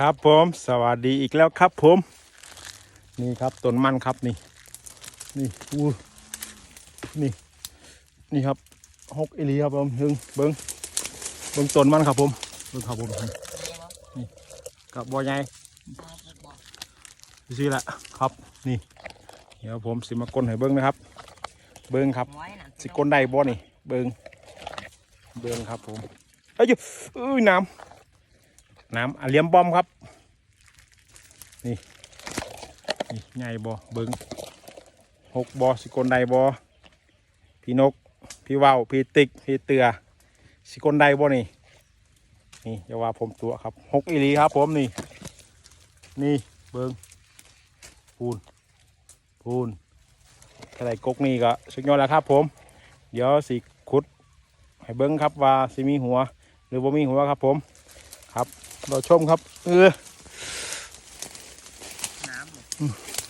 ครับผมสวัสดีอีกแล้วครับผม นี่ครับต้นมันครับนี่นี่อู้นี่นี่ครับหกอีลีครับผมเบิ้งเบิ้งเบิ้งต้นมันครับผมเบิ้งครับผมนี่กับบอใหญ่ดูสิละครับนี่เดี๋ยวผมสิมากลนให้เบิ้งนะครับ เบิ้งครับสิกลได้บ่นี่เบิ้งเบิ้งครับผมเอ้ยเอ้ยน้ำ น้ำอะเลียมบอมครับ นี่นี่ใหญ่บ่เบิ้งหกบ่สิกลไดบ่พี่นก พี่ว่าวพี่ติ๊กพี่เตือสิกลไดบ่นี่นี่อย่าว่าผมตัวครับหกอีหลีครับ ผมนี่ นี่เบิ้งพูนพูนอะไรกกนี่ก็สุดยอดแล้วครับ ผม เดี๋ยวสิขุดให้เบิ้งครับว่าสิมีหัว หรือบ่มีหัวครับผมครับ เราชมครับ เออน้ำ